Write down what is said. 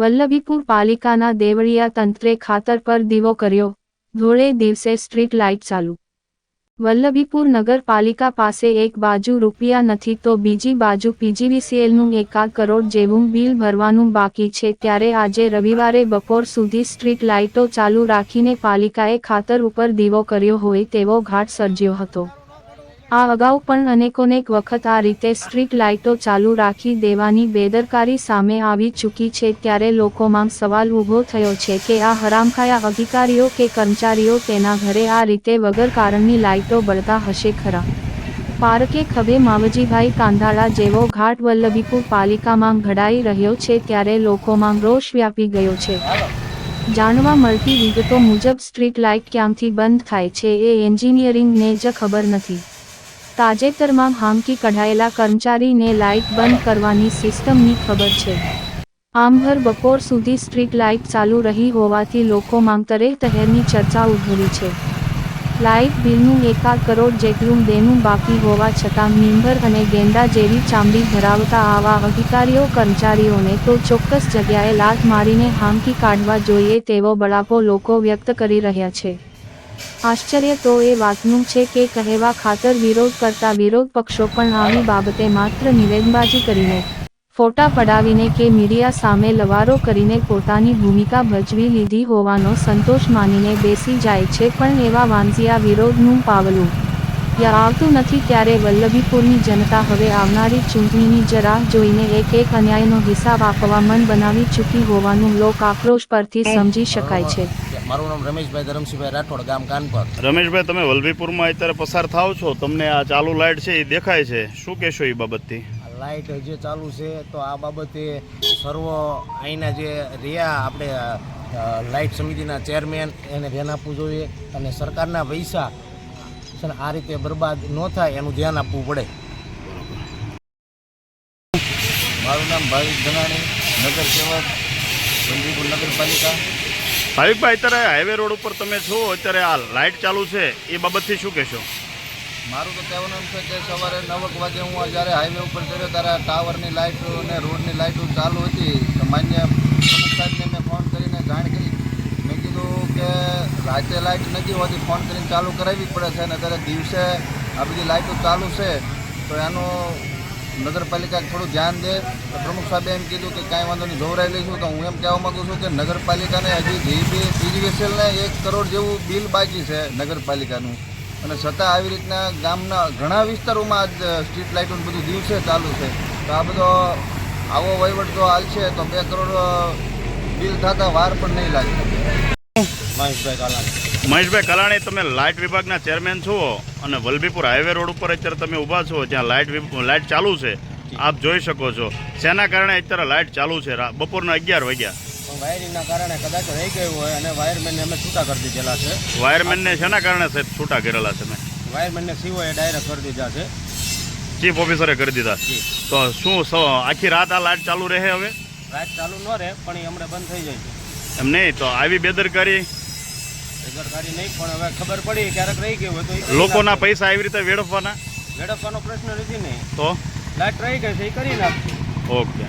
વલ્લભીપુર પાલિકાના દેવળિયા તંત્રે ખાતર પર દીવો કર્યો. ધોળે દિવસે સ્ટ્રીટ લાઇટ ચાલુ. વલ્લભીપુર નગરપાલિકા પાસે એક બાજુ રૂપિયા નથી તો બીજી બાજુ પીજીવીસીએલનું એકાદ કરોડ જેવું બિલ ભરવાનું બાકી છે. ત્યારે આજે રવિવારે બપોર સુધી સ્ટ્રીટ લાઇટો ચાલુ રાખીને પાલિકાએ ખાતર ઉપર દીવો કર્યો હોય તેવો ઘાટ સર્જ્યો હતો. આ અગાઉ પણ અનેકોનેક વખત આ રીતે સ્ટ્રીટ લાઇટો ચાલુ રાખી દેવાની બેદરકારી સામે આવી ચૂકી છે ત્યારે લોકોમાં સવાલ ઊભો થયો છે કે આ હરામખાયા અધિકારીઓ કે કર્મચારીઓ તેના ઘરે આ રીતે વગર કારણની લાઇટો બળતા હશે ખરા? પારકે ખભે માવજીભાઈ કાંધાળા જેવો ઘાટ વલ્લભીપુર પાલિકામાં ઘડાઈ રહ્યો છે ત્યારે લોકોમાં રોષ વ્યાપી ગયો છે. જાણવા મળતી વિગતો મુજબ સ્ટ્રીટ લાઇટ ક્યાંથી બંધ થાય છે એ એન્જિનિયરિંગને જ ખબર નથી. તાજેતરમાં હામકી કઢાયેલા કર્મચારીને લાઇટ બંધ કરવાની સિસ્ટમની ખબર છે. આમભર બપોર સુધી સ્ટ્રીટ લાઇટ ચાલુ રહી હોવાથી લોકો માંગતરે તહેરની ચર્ચા ઉભરી છે. લાઇટ બિલનું એકાદ કરોડ જેટલું દેનું બાકી હોવા છતાં મીંભર અને ગેંડા જેવી ચામડી ધરાવતા આવા અધિકારીઓ કર્મચારીઓને તો ચોક્કસ જગ્યાએ લાત મારીને હાંકી કાઢવા જોઈએ તેવો બળાપો લોકો વ્યક્ત કરી રહ્યા છે. આશ્ચર્ય તો એ વાતનું છે કે કહેવા ખાતર વિરોધ કરતા વિરોધ પક્ષો પણ આવી બાબતે માત્ર નિવેદનબાજી કરીને ફોટા પડાવીને કે મીડિયા સામે લવારો કરીને પોતાની ભૂમિકા ભજવી લીધી હોવાનો સંતોષ માનીને બેસી જાય છે પણ એવા વાંઝિયા વિરોધનું પાવલું યા આવતું નથી ત્યારે વલ્લભીપુરની જનતા હવે આવનારી ચૂંટણીની જરા જોઈને એક એક અન્યાયનો હિસાબ આપવા મન બનાવી ચૂકી હોવાનું લોક આક્રોશ પરથી સમજી શકાય છે. મારું નામ રમેશભાઈ ધરમસિંહભાઈ રાઠોડ ગામ કાનપર. રમેશભાઈ તમે વલભીપુરમાં અત્યારે પસાર થાવ છો. તમને આ ચાલુ લાઇટ છે એ દેખાય છે. શું કહેશો એ બાબતથી? લાઇટ જે ચાલુ છે તો આ બાબતે સર્વ અહીંના જે રહ્યા આપણે લાઇટ સમિતિના ચેરમેન એને ધ્યાન આપવું જોઈએ અને સરકારના પૈસા આ રીતે બરબાદ ન થાય એનું ધ્યાન આપવું પડે. મારું નામ ભાવિક ધનાણી નગર સેવક વલભીપુર નગરપાલિકા. ભાવિકભાઈ, અત્યારે હાઈવે રોડ ઉપર તમે છો, અત્યારે આ લાઇટ ચાલુ છે, એ બાબતથી શું કહેશો? મારું તો કહેવાનું એમ છે કે સવારે નવક વાગે હું જ્યારે હાઈવે ઉપર ચડ્યો ત્યારે ટાવરની લાઇટ અને રોડની લાઇટો ચાલુ હતી. માન્ય પ્રમુખ સાહેબને મેં ફોન કરીને જાણ કરી. મેં કીધું કે રાતે લાઇટ નથી હોતી ફોન કરીને ચાલુ કરાવવી પડે છે અને અત્યારે દિવસે આ બધી લાઇટો ચાલુ છે. તો એનું નગરપાલિકા થોડું ધ્યાન દે. પ્રમુખ સાહેબે એમ કીધું કે કાંઈ વાંધો નહીં, જોવરાઈ લઈશું તો હું એમ કહેવા માગું છું કે નગરપાલિકાને હજી જીબી પીજીવીસીએલને એક કરોડ જેવું બિલ બાકી છે નગરપાલિકાનું. અને છતાં આવી રીતના ગામના ઘણા વિસ્તારોમાં આજ સ્ટ્રીટ લાઇટનું બધું દિવસે ચાલુ છે. તો આ બધો આવો વહીવટ જો હાલશે તો બે કરોડ બિલ થતા વાર પણ નહીં લાગે મહેશભાઈ કલાણી. તમે લાઇટ વિભાગના ચેરમેન છો અને વલભીપુર હાઈવે રોડ ઉપર અત્યારે તમે ઊભા છો ત્યાં લાઇટ લાઇટ ચાલુ છે. આપ જોઈ શકો છો. શેના કારણે અત્યારે લાઇટ ચાલુ છે? બપોરના અગિયાર વાગ્યા. વાયરિંગના કારણે કદાચ રહી ગયું હોય અને વાયરમેનને અમે છૂટા કરી દીધેલા છે. વાયરમેનને શેના કારણે સાહેબ છૂટા કરેલા તમે? વાયરમેનને સીઓએ ડાયરેક્ટ કરી દીધા છે. ચીફ ઓફિસરે કરી દીધા. તો શું આખી રાત આ લાઇટ ચાલુ રહે હવે? લાઇટ ચાલુ ન રહે પણ એ હમણાં બંધ થઈ જાય છે. એમ નહીં તો આવી બેદરકારી. બેદરકારી નહીં પણ હવે ખબર પડી ક્યારેક રહી ગયું હોય તો લોકોના પૈસા આવી રીતે વેડફવાના. વેડફવાનો પ્રશ્ન નથી નહીં તો? લાઈટ રહી ગઈ છે એ કરી નાખશે ઓકે.